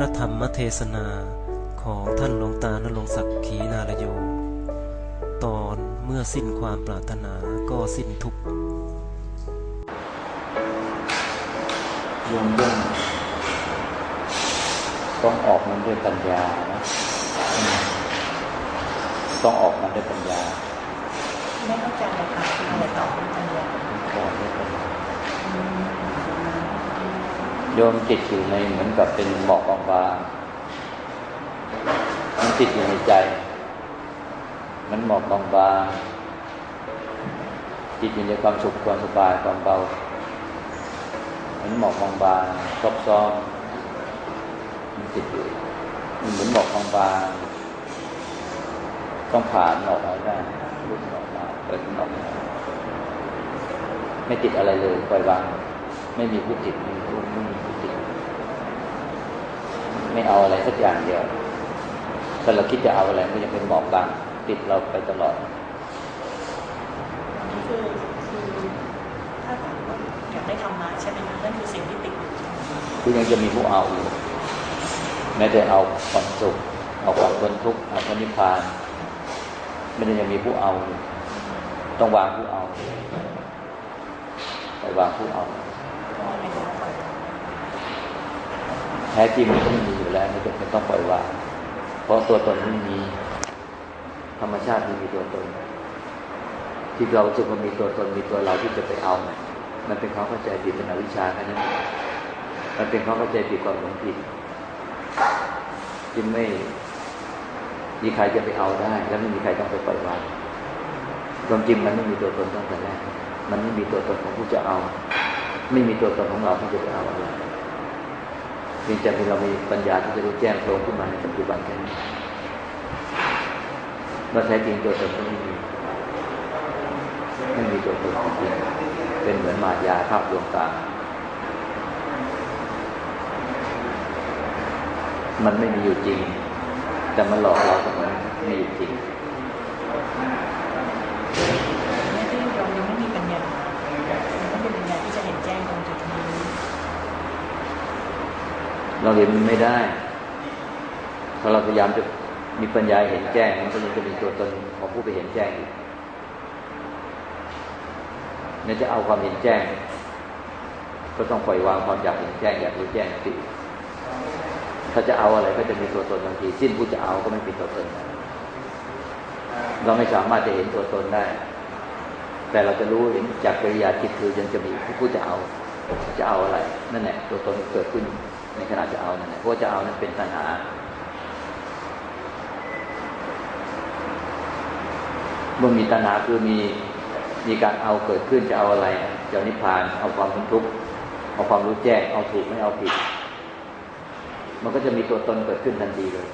พระธรรมเทศนาของท่านหลวงตานรงศักดิ์ขีนารโย ตอนเมื่อสิ้นความปรารถนาก็สิ้นทุกข์โยมเรื่องต้องออกมันด้วยปัญญานะอืมต้องออกมันด้วยปัญญา ไม่เข้าใจเลยค่ะคืออะไรต่อคุณปัญญา ต้องออกด้วยปัญญา โยมจิตอยู่ในเหมือนกับเป็นหมอกบางๆมันติดอยู่ในใจ มันหมอกบางๆจิตอยู่ในความสุขความสบายความเบามันหมอกบางๆซอบซ้อนมันติดอยู่มันเหมือนหมอกบางๆต้องผ่านออกมาได้ลุกออกมาเปิดออกมาไม่ติดอะไรเลยปล่อยวาง ไม่มีผู้ติดไม่มี ไม่มีผู้ติดไม่เอาอะไรสักอย่างเดียวถ้าเราคิดจะเอาอะไรมันจะเป็นหมอกบางติดเราไปตลอดนี่คือคือถ้าถามว่าอยากได้ธรรมะใช่ไหมคะนั่นคือสิ่งที่ติดอยู่คือยังจะมีผู้เอาอยู่แม้แต่เอาความสุขเอาความพ้นทุกข์เอาพระนิพพานไม่ได้ยังมีผู้เอาอยู่ต้องวางผู้เอาไปวางผู้เอา ก็ไม่รู้ว่าปล่อย แท้จริงมันก็ไม่มีอยู่แล้วไม่จำเป็นต้องปล่อยวางเพราะตัวตนไม่มี ธรรมชาติไม่มีตัวตน ที่เราสึกมันมีตัวตนมีตัวเราที่จะไปเอาเนี่ยมันเป็นความเข้าใจผิดเป็นอวิชชาแค่นั้นมันเป็นความเข้าใจผิดความหลงผิดจึงไม่มีใครจะไปเอาได้ แล้วไม่มีใครต้องไปปล่อยวางความจริงมันไม่มีตัวตนตั้งแต่แรกมันไม่มีตัวตนของผู้จะเอา ไม่มีตัวตนของเราที่จะไปเอาอะไร พียงแต่เรามีปัญญาที่จะรู้แจ้งตรงขึ้นมาในปัจจุบันแค่นี้เราแท้จริงตัวตนก็ไม่มีไม่มีตัวตนจริงๆเป็นเหมือนมายาภาพดวงตา มันไม่มีอยู่จริง แต่มันหลอกเราเสมอไม่อยู่จริง เนี่ยที่ยอมยังไม่มีปัญญายังไม่มีปัญญาที่จะเห็นแจ้งตรงจุดนี้ เราเห็นมันไม่ได้ถ้าเราพยายามจะมีปัญญาเห็นแจ้ง มันก็ยังจะมีตัวตนของผู้ไปเห็นแจ้งอยู่เนี่ยจะเอาความเห็นแจ้ง ก็ต้องปล่อยวางความอยากเห็นแจ้งอยากรู้แจ้งสิถ้าจะเอาอะไรก็จะมีตัวตนบางทีสิ้นผู้จะเอาก็ไม่มีตัวตน เราไม่สามารถจะเห็นตัวตนได้ แต่เราจะรู้เห็นจากกิริยาจิตคือยังจะมีผู้จะเอา จะเอาอะไร นั่นแหละตัวตนเกิดขึ้น ในขณะจะเอานั่นแหละเพราะจะเอานั้นเป็นตัณหา เมื่อมีตัณหาคือมีมีการเอาเกิดขึ้นจะเอาอะไรจะเอานิพพาน เอาความทุกข์เอาความรู้แจ้งเอาถูกไม่เอาผิด มันก็จะมีตัวตนเกิดขึ้นทันทีเลย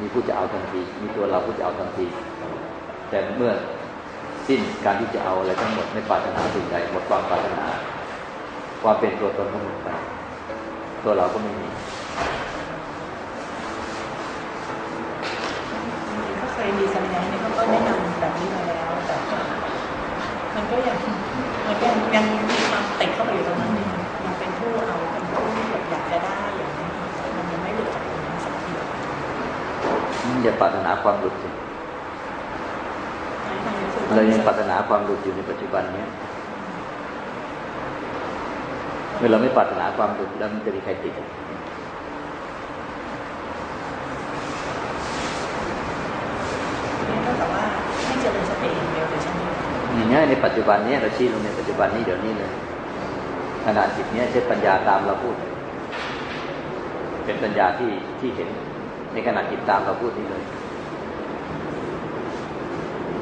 มีผู้จะเอาทันที มีตัวเราผู้จะเอาทันที แต่เมื่อสิ้นการที่จะเอาอะไรทั้งหมดไม่ปรารถนาสิ่งใดหมดความปรารถนา ความเป็นตัวตนก็หมดไปตัวเราก็ไม่มีก็เคยมีสัญญาเนี่เขาก็แนะนำแบบนี้มาแล้วแต่มันก็ยังมันก็ยังมีความติดเข้าไปอยู่ตรงนั้นยังยังเป็นผู้เอาเป็นผู้แบบอยากจะได้อย่างนี้มันยังไม่หลุดจากตรงนั้นสักทีอย่าปรารถนาความหลุดสิเรายังปรารถนาความหลุดอยู่ในปัจจุบันเนี้ย มื่อเราไม่ปรารถนาความหลุดแล้วมันจะมีใครติดนี่เท่ากับว่าให้เจริญสติอย่างเดียวเลยใช่ไหมคะอย่างนี้ยในปัจจุบันเนี้ยเราชี้ลงในปัจจุบันนี้เดี๋ยวนี้เลยขณะจิตเนี้ยใช้ปัญญาตามเราพูด เป็นปัญญาที่ที่เห็น ในขณะจิตตามเราพูดนี้เลย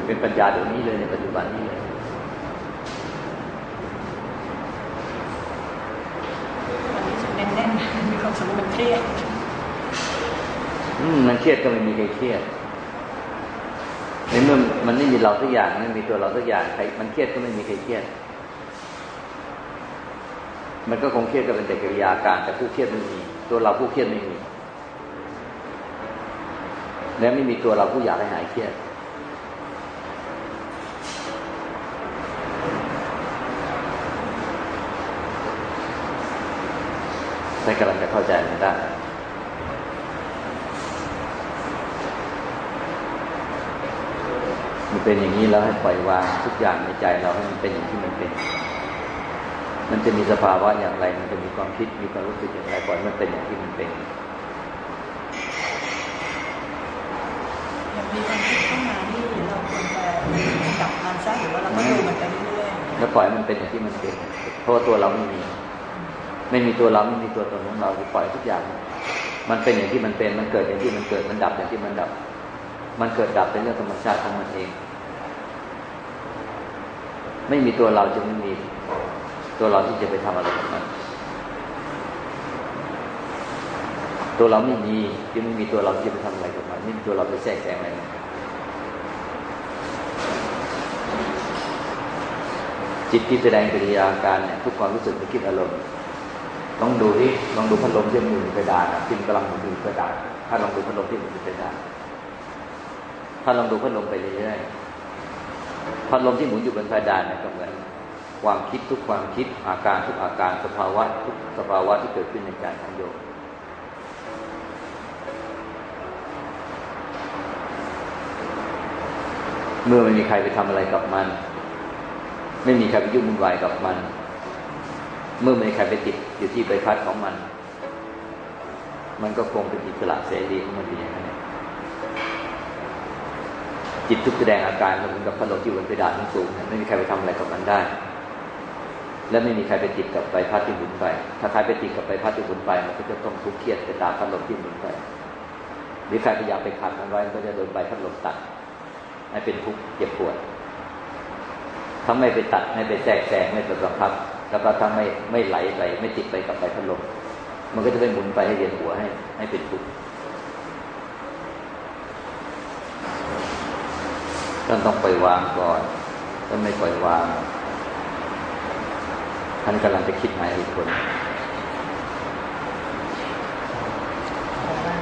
เป็นปัญญาเดี๋ยวนี้เลยในปัจจุบันนี้เลย วันนี้จะแน่ นๆมีความสมมันเครียด อืมมันเครียดก็ไม่มีใครเครียดในเมื่อมันไม่มีเราสักอย่างไม่มีตัวเราสักอย่างใครมันเครียดก็ไม่มีใครเครียด มันก็คงเครียดก็เป็นแต่กิริยาการแต่ผู้เครียดไม่มี ตัวเราผู้เครียดไม่มีและไม่มีตัวเราผู้อยากให้หายเครียด ใช้กำลังจะเข้าใจมันได้มันเป็นอย่างนี้แล้วให้ปล่อยวางทุกอย่างในใจเราให้มันเป็นอย่างที่มันเป็น มันจะมีสภาวะอย่างไร มันจะมีความคิด มีความรู้สึกอย่างไรปล่อยมันเป็นอย่างที่มันเป็นอย่างมีความคิดเข้ามาที่เราควรจะดับมันซะหรือว่าเราก็ดูมันไปเรื่อยๆแล้วปล่อยมันเป็นอย่างที่มันเป็นเพราะว่าตัวเราไม่มี ไม่มีตัวเราไม่มีตัวตนของเราปล่อยทุกอย่าง มันเป็นอย่างที่มันเป็น มันเกิดอย่างที่มันเกิด มันดับอย่างที่มันดับ มันเกิดดับเป็นเรื่องธรรมชาติของมันเอง ไม่มีตัวเราจึงไม่มีตัวเราที่จะไปทำอะไรกับมัน ตัวเราไม่มีจึงไม่มีตัวเราที่จะไปทำอะไรกับมันไม่มีตัวเราไปแทรกแซงอะไรจิตที่แสดงกิริยาการเนี่ยทุกความรู้สึกนึกคิดอารมณ์ ลองดูที่ลองดูพัดลมที่หมุนกระดานที่มันกำลังหมุนอยู่กระดานถ้าลองดูพัดลมที่หมุนอกระดานถ้าลองดูพัดลมไปเรื่อยๆพัดลมที่หมุนอยู่บนกระดานเนี่ยก็เหมือนความคิดทุกความคิดอาการทุกอาการสภาวะทุกสภาวะที่เกิดขึ้นในใจของโยมเมื่อไม่มีใครไปทำอะไรกับมัน ไม่มีใครไปยุ่งวุ่นวายกับมัน เมื่อไม่มีใครไปติดอยู่ที่ใบพัดของมัน มันก็คงเป็นอิสระเสรีของมันอย่างนั้นจิตทุกแสดงอาการเหมือนกับพัดลมที่บนเพดานสูงไม่มีใครไปทำอะไรกับมันได้ และไม่มีใครไปติดกับใบพัดที่หมุนไป ถ้าใครไปติดกับใบพัดที่หมุนไปมันก็จะต้องทุกข์เครียดไปตามพัดลมที่หมุนไปหรือใครพยายามไปขัดมันไว้ก็จะโดนใบพัดลมตัดให้เป็นทุกข์เจ็บปวดถ้าไม่ไปตัดไม่ไปแทรกแซงไม่ไปบังคับ แล้วก็ถ้าไม่ไม่ไหลไปไม่ติดไปกับใบพัดลมมันก็จะไปหมุนไปให้เวียนหัวให้ ให้เป็นทุกข์ท่านต้องปล่อยวางก่อนถ้าไม่ปล่อยวางท่านกำลังจะคิดหาเหตุผล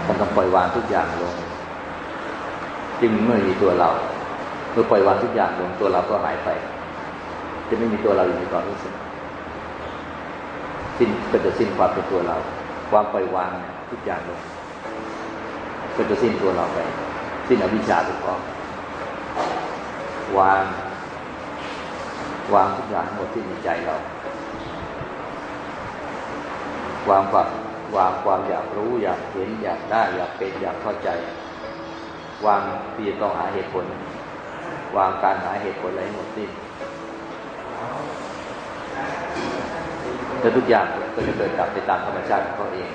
ท่านต้องปล่อยวางทุกอย่างลง จึงเมื่อมีตัวเรา เมื่อปล่อยวางทุกอย่างลงตัวเราก็หายไป จะไม่มีตัวเราอยู่ในความรู้สึก สิ้นก็จะสิ้นความเป็นตัวเรา ความปล่อยวางเนี่ยทุกอย่างลงก็จะสิ้นตัวเราไป สิ้นอวิชชาทุกข้อวาง วางทุกอย่างหมดที่ในใจเรา วางความวางความอยากรู้อยากเห็นอยากได้อยากเป็นอยากเข้าใจ วางที่จะต้องหาเหตุผล วางการหาเหตุผลอะไรหมดสิ้น แล้วทุกอย่างก็จะเกิดดับไปตามธรรมชาติของเขาเอง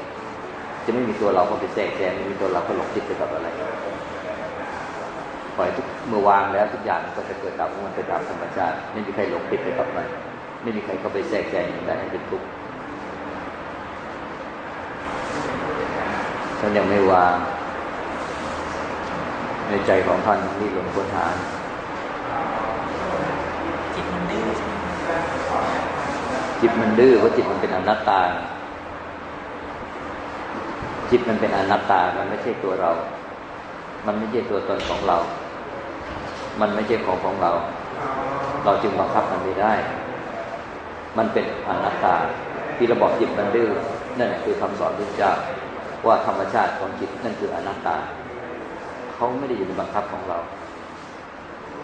จะไม่มีตัวเราเข้าไปแทรกแซงไม่มีตัวเราเข้าหลงคิดไปกับอะไรปล่อยทุกเมื่อวางแล้วทุกอย่างก็จะเกิดดับมันไปตามธรรมชาติ ไม่มีใครหลงคิดไปกับมันไม่มีใครเข้าไปแทรกแซงได้ให้เป็นทุกข์ท่านยังไม่วาง ในใจของท่านนี่หลงค้นหา จิตมันดื้อใช่ไหม จิตมันดื้อเพราะจิตมันเป็นอนัตตา จิตมันเป็นอนัตตา มันไม่ใช่ตัวเรา มันไม่ใช่ตัวตนของเรา มันไม่ใช่ของของเรา เราจึงบังคับมันไม่ได้ มันเป็นอนัตตา ที่เราบอกจิตมันดื้อนั่นแหละคือคำสอนพระเจ้าว่าธรรมชาติของจิตนั่นคืออนัตตา เขาไม่ได้อยู่ในบังคับของเรา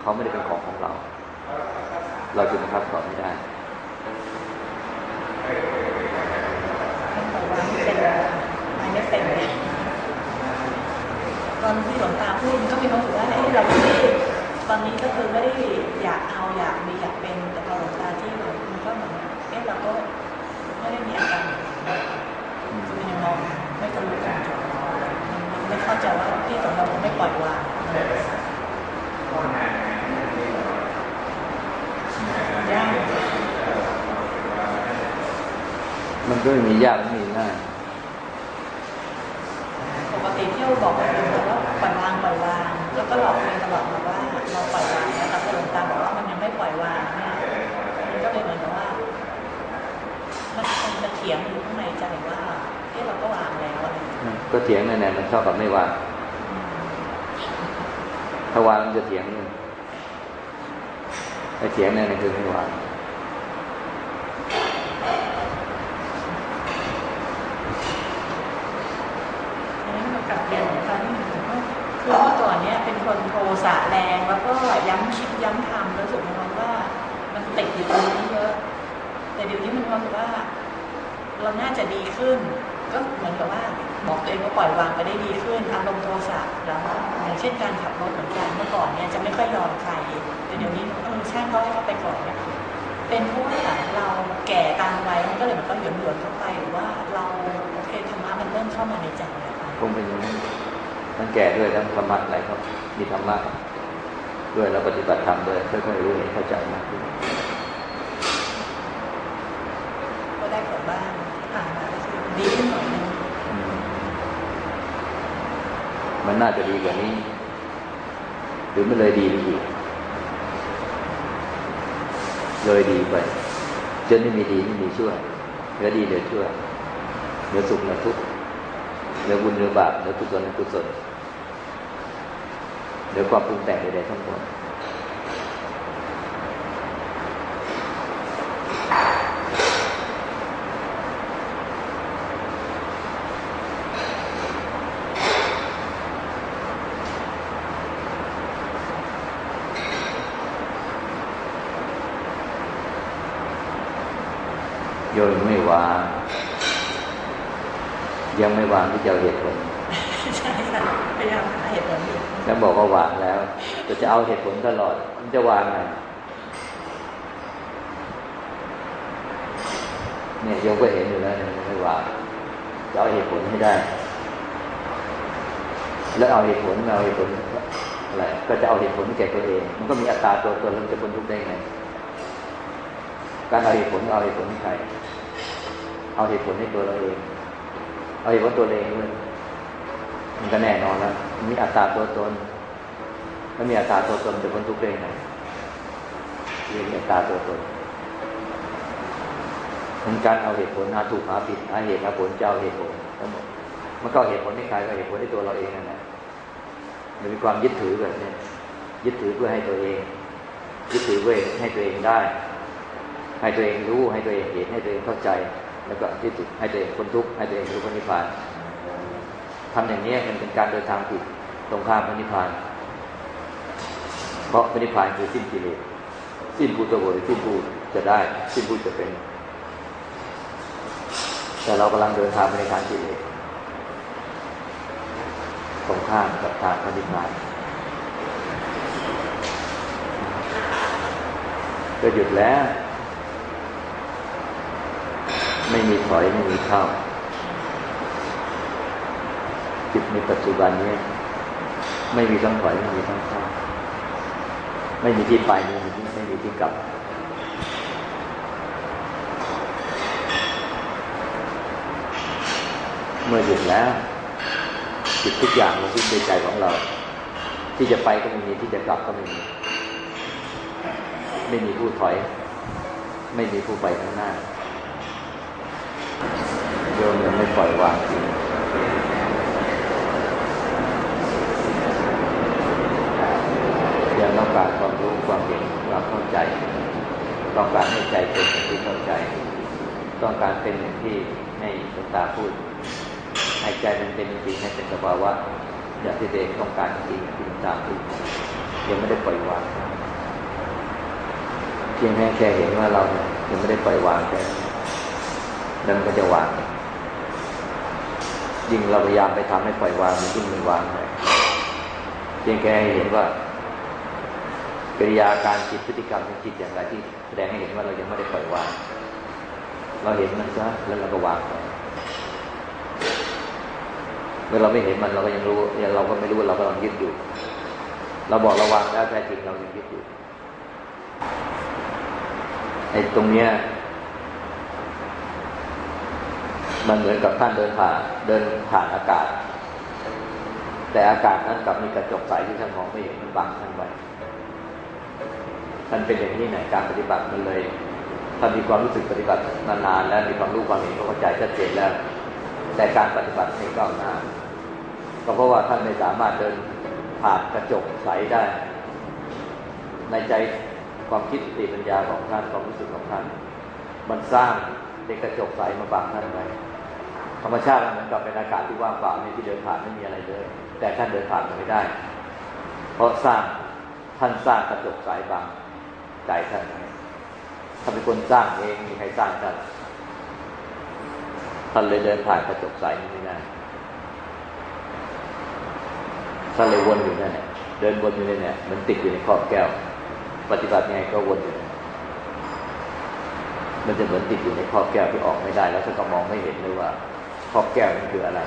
เขาไม่ได้เป็นของของเรา เราจึงบังคับเขาไม่ได้ มันไม่เป็นเนี่ยตอนที่หลวงตาพูดมันก็มีความรู้สึกว่าเอ้เราไม่ได้ตอนนี้ก็คือไม่ได้อยากเอาอยากมีอยากเป็นแต่พอหลวงตาที่แบบมันก็เหมือนเอ๊ะเราก็ไม่ได้มีอาการมันยังมองไม่ทะลุกันจุดมันไม่เข้าใจว่าที่ของเราไม่ปล่อยวางยาก มันก็ไม่มียากไม่มีง่ายปกติเที่ยวบอกกับคนว่าปล่อยวางปล่อยวาง แล้วก็หลอกตัวเองตลอดมาว่าเราปล่อยวางแล้วแต่พอหลวงตาบอกว่ามันยังไม่ปล่อยวางเนี่ยมันก็เลยเหมือนกับว่ามันมันจะเถียงอยู่ข้างในใจว่าเอ๊ะเราก็วางแล้วอะไรก็เถียงนั่นแหละมันเท่ากับไม่วางถ้าวางมันจะเถียงนี่ไอ้เถียงนั่นคือไม่วาง สะแรงแล้วก็ย้ำคิดย้ำทำแล้วรู้สึกมันว่า มัน ติดอยู่ตรงนี้เยอะแต่เดี๋ยวนี้มันรู้สึกว่า เราน่าจะดีขึ้น ก็เหมือนกับว่าบอกตัวเองว่าปล่อยวางไปได้ดีขึ้นอารมณ์โทสะแล้วอย่างเช่นการขับรถเหมือนกันเมื่อก่อนเนี่ยจะไม่ค่อยยอมใครแต่เดี๋ยวนี้เออช่างเขาให้เขาไปก่อนเนี่ยเป็นเพราะว่าเราแก่ตามวัยมันก็เลยมันก็หย่อนหย่อนเข้าไปหรือว่าเราโอเคธรรมะมันเริ่มเข้ามาในใจแล้วค่ะคงเป็นอย่างนั้นมันแก่ด้วยแล้วธรรมะอะไรก็มีธรรมะ ด้วยแล้วปฏิบัติธรรมด้วยค่อยๆรู้เห็นเข้าใจมากขึ้นก็ได้ผลบ้างผ่านมาก็คือดีขึ้นหน่อยนึงอืมมันน่าจะดีกว่านี้ หรือไม่เลยดีไปอีกเลยดีไปจนไม่มีดีไม่มีชั่วเหลือดีเหลือชั่วเหลือสุขเหลือทุกข์เหลือบุญเหลือบาปเหลือกุศลเหลือกุศล เหลือความปรุงแต่งใดๆทั้งหมดโยมไม่วางยังไม่วางที่จะเอาเหตุผลใช่ค่ะพยายามหาเหตุผลอยู่แล้วบอกว่าวาง แล้วแต่จะเอาเหตุผลตลอดมันจะวางไงเนี่ยโยมก็เห็นอยู่แล้วมันไม่วาจะเอาเหตุผลให้ได้ แล้วเอาเหตุผลเอาเหตุผลอะไรก็จะเอาเหตุผลแก่ตัวเอง มันก็มีอัตราตัวตนแล้วมันจะพ้นทุกข์ได้ไงการเอาเหตุผลเอาเหตุผลให้ใครเอาเหตุผลให้ตัวเราเอง เอาเหตุผลตัวเราเองด้วยมันก็แน่นอนแล้วมีอัตราตัวตน ถ้ามีอัตราตัวตนจะพ้นทุกข์ได้ไงเรียกอัตราตัวตนมันการเอาเหตุผลหาถูกหาผิดหาเหตุหาผลจะเอาเหตุผลทั้งหมดมันก็เหตุผลให้ใครก็เหตุผลให้ตัวเราเองนั่นแหละมันมีความยึดถือแบบนี้ยึดถือเพื่อให้ตัวเอง ยึดถือเพื่อให้ตัวเองได้ ให้ตัวเองรู้ให้ตัวเองเห็นให้ตัวเองเข้าใจ แล้วก็ที่สุดให้ตัวเองพ้นทุกข์ให้ตัวเองรู้พระนิพพานทำอย่างนี้มันเป็นการเดินทางผิดตรงข้ามพระนิพพาน เพราะพระนิพพานคือสิ้นกิเลสสิ้นผู้ตะโวยสิ้นผู้จะได้ สิ้นผู้จะเป็น แต่เรากำลังเดินทางไปในทางกิเลสตรงข้ามกับทางพระนิพพานก็หยุดแล้ว ไม่มีถอยไม่มีเข้าจิตในปัจจุบันนี้ ไม่มีทั้งถอยไม่มีทั้งเข้า ไม่มีที่ไปไม่มีที่ไม่มีที่กลับ เมื่อหยุดแล้วจิตทุกอย่างลงที่ในใจของเรา ที่จะไปก็ไม่มีที่จะกลับก็ไม่มี ไม่มีผู้ถอย ไม่มีผู้ไปข้างหน้าโยมยังไม่ปล่อยวางจริงยังต้องการความรู้ความเห็นความเข้าใจ ต้องการให้ใจเป็นอย่างที่เข้าใจ ต้องการเป็นอย่างที่ให้หลวงตาพูดให้ใจมันเป็นจริงให้เป็นสภาวะอย่างที่ตัวเองต้องการจริงที่หลวงตาพูดยังไม่ได้ปล่อยวางเพียงแค่แค่เห็นว่าเราเนี่ยยังไม่ได้ปล่อยวางแค่นั้นแล้วมันก็จะวางยิ่งเราพยายามไปทำให้ปล่อยวางมันยิ่งไม่วางเลยเพียงแค่ให้เห็นว่ากิริยาการจิตพฤติกรรมของจิตอย่างไรที่แสดงให้เห็นว่าเรายังไม่ได้ปล่อยวาง เราเห็นมันซะแล้วเราก็วางไปเมื่อเราไม่เห็นมันเราก็ยังรู้เราก็ไม่รู้ว่าเรากำลังยึดอยู่ เราบอกเราวางแล้วแท้จริงเรายังยึดอยู่ไอ้ตรงเนี้ยมันเหมือนกับท่านเดินผ่านเดินผ่านอากาศ แต่อากาศนั้นกลับมีกระจกใสที่ท่านมองไม่เห็นมันบังท่านไว้ท่านเป็นอย่างนี้ไหนการปฏิบัติมันเลย ท่านมีความรู้สึกปฏิบัตินานๆแล้วมีความรู้ความเห็นเข้าใจชัดเจนแล้ว แต่การปฏิบัติไม่ก้าวหน้าก็เพราะว่าท่านไม่สามารถเดินผ่านกระจกใสได้ ในใจความคิดสติปัญญาของท่านความรู้สึกของท่าน มันสร้างเป็นกระจกใสมาบังท่านไว้ธรรมชาติมันเหมือนกับเป็นอากาศที่ว่างเปล่าที่เดินผ่านไม่มีอะไรเลย แต่ท่านเดินผ่านมันไม่ได้ เพราะสร้างท่านสร้างกระจกสายบางใจท่าน ถ้าเป็นคนสร้างเองมีใครสร้างท่านท่านเลยเดินผ่านกระจกสายนี้ไม่ได้ท่านเลยวนอยู่นั่นแหละเดินวนอยู่นั่นแหละมันติดอยู่ในขอบแก้ว ปฏิบัติไงก็วนอยู่ มันจะเหมือนติดอยู่ในขอบแก้วที่ออกไม่ได้ แล้วท่านก็มองไม่เห็นเลยว่าขอบแก้วนั้นคืออะไร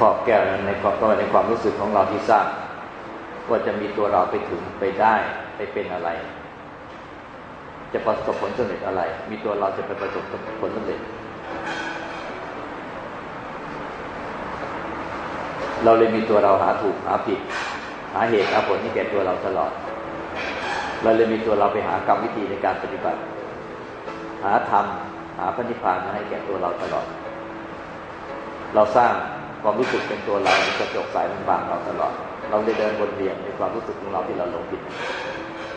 ขอบแก้วนั้นในความก็ในความรู้สึกของเราที่สร้างว่าจะมีตัวเราไปถึงไปได้ไปเป็นอะไร จะประสบผลสำเร็จอะไร มีตัวเราจะไปประสบผลสำเร็จ เราเลยมีตัวเราหาถูกหาผิด หาเหตุหาผลที่แก่ตัวเราตลอด เราเลยมีตัวเราไปหากรรมวิธีในการปฏิบัติ หาธรรมหาพระนิพพานมาให้แก่ตัวเราตลอด เราสร้าง ความรู้สึกเป็นตัวเราเป็นกระจกสายมันบางเราตลอด เราได้เดินบนเวียนในความรู้สึกของเราที่เราหลงผิด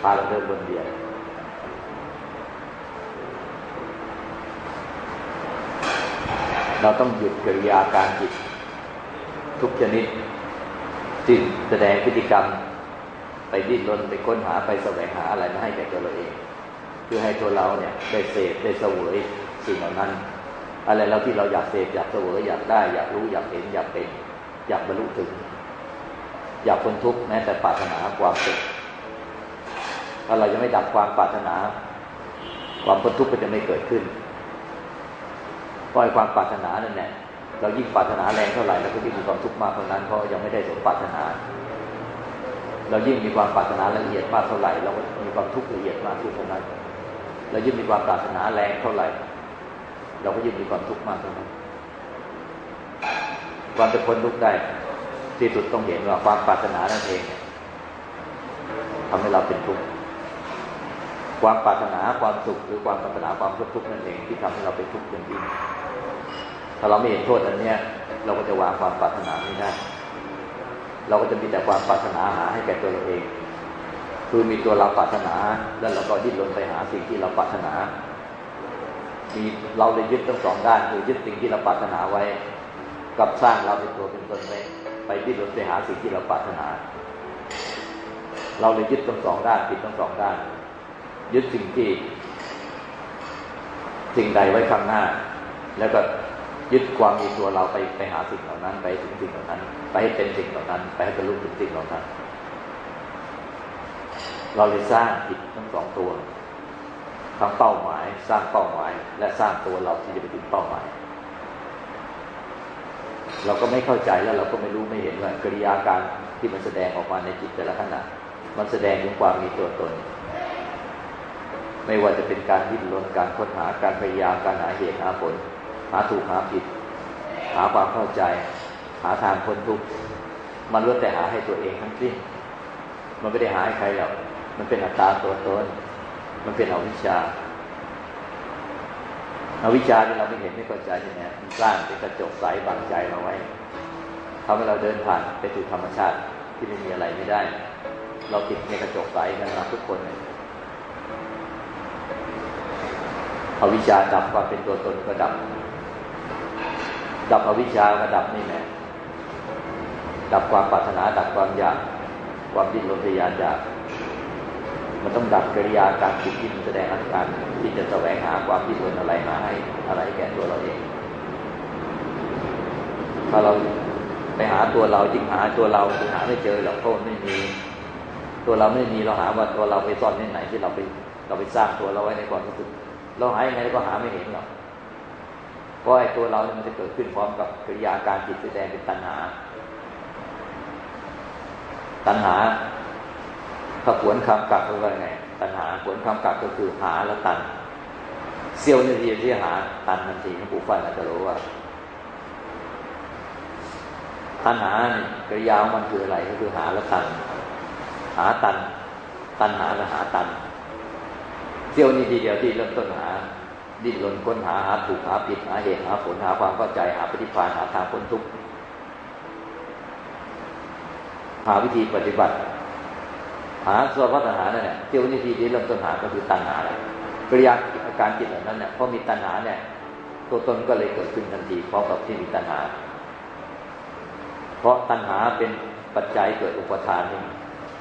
พาเราเดินบนเวียนเราต้องหยุดกิริยาการจิต ทุกชนิดที่แสดงพฤติกรรม ไปดิ้นรนไปค้นหาไปแสวงหาอะไรมาให้แก่ตัวเราเอง เพื่อให้ตัวเราเนี่ยได้เสพได้เสวยสิ่งเหล่านั้น อะไรเราที่เราอยากเสพอยากเสวยอยากได้ อยากรู้อยากเห็นอยากเป็น อยากบรรลุถึง อยากพ้นทุกข์แม้แต่ปรารถนาความสุขถ้าเรายังไม่ดับความปรารถนา ความพ้นทุกข์ก็จะไม่เกิดขึ้นเพราะไอ้ความปรารถนานั่นแหละเรายิ่งปรารถนาแรงเท่าไหร่เราก็ยิ่งมีความทุกข์มากเท่านั้นเพราะยังไม่ได้สมปรารถนา เรายิ่งมีความปรารถนาละเอียดมากเท่าไหร่ เราก็มีความทุกข์ละเอียดมากขึ้นเท่านั้น เรายิ่งมีความปรารถนาแรงเท่าไหร่ เราก็ยิ่งมีความทุกข์มากเท่านั้นความจะพ้นทุกข์ได้ ที่สุดต้องเห็นว่าความปรารถนานั่นเองทำให้เราเป็นทุกข์ความปรารถนาความสุขหรือความปรารถนาความทุกข์นั่นเองที่ทำให้เราเป็นทุกข์อย่างยิ่งถ้าเราไม่เห็นโทษอันเนี้ย เราก็จะวางความปรารถนาไม่ได้ เราก็จะมีแต่ความปรารถนาหาให้แก่ตัวเราเอง คือมีตัวเราปรารถนา แล้วเราก็ดิ้นรนไปหาสิ่งที่เราปรารถนา มีเราเลยยึดทั้งสองด้านคือยึดสิ่งที่เราปรารถนาไว้ กับสร้างเราเป็นตัวเป็นตนไปไปดิ้นรนไปหาสิ่งที่เราปรารถนา เราเลยยึดทั้งสองด้านผิดทั้งสองด้าน ยึดสิ่งที่ สิ่งใดไว้ข้างหน้า แล้วก็ยึดความมีตัวเราไปไปหาสิ่งเหล่านั้น ไปถึงสิ่งเหล่านั้น ไปให้เป็นสิ่งเหล่านั้น ไปให้บรรลุถึงสิ่งเหล่านั้น เราเลยสร้างผิดทั้งสองตัว ทั้งเป้าหมาย สร้างเป้าหมาย และสร้างตัวเราที่จะไปถึงเป้าหมาย เราก็ไม่เข้าใจแล้วเราก็ไม่รู้ไม่เห็นว่ากริยาการที่มันแสดงออกมาในจิตแต่ละขณะ มันแสดงถึงความมีตัวตน ไม่ว่าจะเป็นการดิ้นรนการค้นหาการพยายามการหาเหตุหาผล หาถูกหาผิด หาความเข้าใจ หาทางพ้นทุกข์มันล้วนแต่หาให้ตัวเองทั้งสิ้นมันไม่ได้หาให้ใครหรอกมันเป็นอัตตาตัวตน มันเป็นอวิชชาอาวิชชาที่เราไม่เห็นไม่เข้าใจเนี่ยมันสร้างเป็นกระจกใสบังใจเราไว้ทำให้เราเดินผ่านไปสู่ธรรมชาติที่ไม่มีอะไรไม่ได้ เราติดในกระจกใสกันมาทุกคนเลยอวิชชาดับความเป็นตัวตนก็ดับ ดับอวิชชาก็ดับนี่แหละดับความปรารถนาดับความอยาก ความดิ้นรนทยานอยาก มันต้องดับกิริยาการจิตที่มันแสดงอาการที่จะแสวงหาความดิ้นรนอะไรมาให้อะไรแก่ตัวเราเอง ถ้าเราไปหาตัวเราจิงหาตัวเราคือหาไม่เจอหรอกเพราะไม่มี ตัวเราไม่มีเราหาว่าตัวเราไปซ่อนที่ไหนที่เราไปเราไปสร้างตัวเราไว้ในความรู้สึกเราหายังไงก็หาไม่เห็นหรอกเพราะไอ้ตัวเราเนี่ยมันจะเกิดขึ้นพร้อมกับกิริยาการจิตแสดงเป็นตัณหา ตัณหา ถ้าขวนคำกลับก็ว่าไงตัณหาขวนคำกลับก็คือหาแล้วตันเซียวนาทีที่หาตันทันทีหลวงปู่ฟันอาจจะรู้ว่าตัณหาเนี่ยกริยามันคืออะไรก็คือหาแล้วตัน หาตัน ตันหาและหาตันเซียวนี้ทีเดียวที่เริ่มต้นหา ดิ้นรนค้นหาหาถูกหาผิดหาเหตุหาผลหาความเข้าใจหาปฏิภาณหาทางพ้นทุกข์หาวิธีปฏิบัติ หาสวะตัณหานั่นแหละที่วิธีที่เริ่มต้นหาก็คือตัณหาแหละกริยาอาการจิตเหล่านั้นเนี่ยพอมีตัณหาเนี่ย ตัวตนก็เลยเกิดขึ้นทันทีพร้อมกับที่มีตัณหา เพราะตัณหาเป็นปัจจัยเกิดอุปทานนี่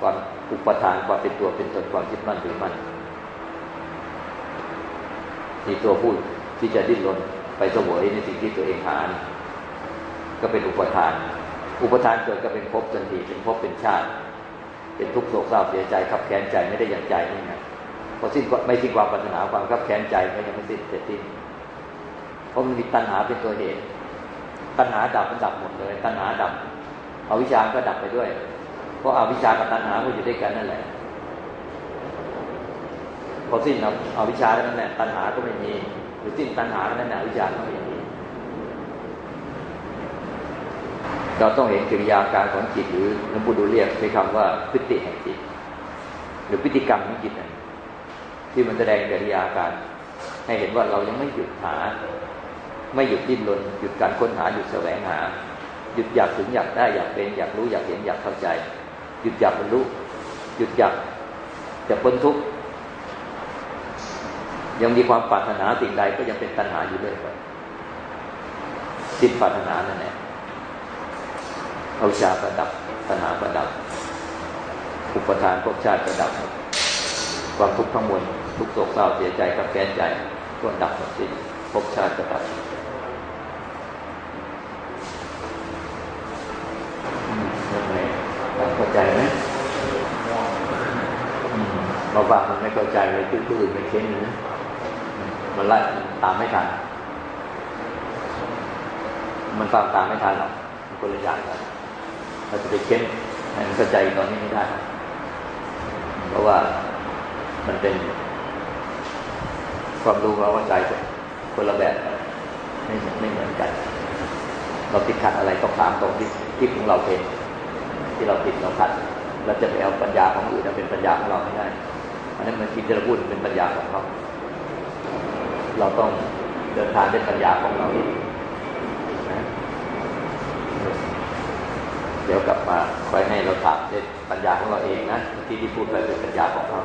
ความอุปทานความเป็นตัวเป็นตนความยึดมั่นถือมั่นมีตัวพูดที่จะดิ้นรนไปเสวยในสิ่งที่ตัวเองหา ก็เป็นอุปทาน อุปทานเกิดก็เป็นภพทันทีเป็นภพเป็นชาติ เป็นทุกข์โศกเศร้าเสียใจขับแค้นใจไม่ได้อย่างใจนี่นะพอสิ้นไม่สิ้นความปรารถนาความขับแค้นใจก็ยังไม่สิ้นเสร็จสิ้นเพราะมันมีตัณหาเป็นตัวเหตุตัณหาดับมันดับหมดเลย ตัณหาดับอวิชชาก็ดับไปด้วย เพราะอาวิชชากับตัณหาก็อยู่ด้วยกันนั่นแหละพอสิ้นอวิชชาแล้วนั่นแหละตัณหาก็ไม่มีหรือสิ้นตัณหาแล้วนั่นแหละอวิชชาก็ไม่มี เราต้องเห็นกิริยาการของจิตหรือหลวงปู่ดูเรียกใช้คำว่าพฤติแห่งจิต หรือพฤติกรรมของจิตนั่นที่มันแสดงกิริยาการ ให้เห็นว่าเรายังไม่หยุดหา ไม่หยุดดิ้นรนหยุดการค้นหาหยุดแสวงหา หยุดอยากถึงอยากได้อยากเป็นอยากรู้อยากเห็นอยากเข้าใจ หยุดอยากบรรลุหยุดอยากจะพ้นทุกข์ยังมีความปรารถนาสิ่งใดก็ยังเป็นตัณหาอยู่เรื่อยไปสิ้นปรารถนานั่นแหละ อาชาประดับตัณหาประดับ อุปทานภพชาติประดับ ความทุกข์ทั้งมวลทุกโศกเศร้าเสียใจกับแค้นใจก็ดับหมดสิ้นภพชาติประดับยังไงเข้าใจไหมบางบางมันไม่เข้าใจเลยคือผู้อื่นไม่เค้นนะมันไล่ตามไม่ทัน มันฟังตามไม่ทันหรอกคนละอย่างกัน เราจะไปเค้นให้มันเข้าใจตอนนี้ไม่ได้ เพราะว่ามันเป็น ความรู้เราว่าใจคนละแบบไม่ไม่เหมือนกัน เราติดขัดอะไรต้องตามตรงที่ที่ของเราเป็นที่เราติดเราขัด เราจะไปเอาปัญญาของอื่นมาเป็นปัญญาของเราไม่ได้อันนั้นมันคิดจะพูดเป็นปัญญาของเขาเราต้องเดินทางด้วยปัญญาของเราเองนะเดี๋ยวกลับมาไว้ให้เราถามด้วยปัญญาของเราเองนะที่ที่พูดไปเป็นปัญญาของเขา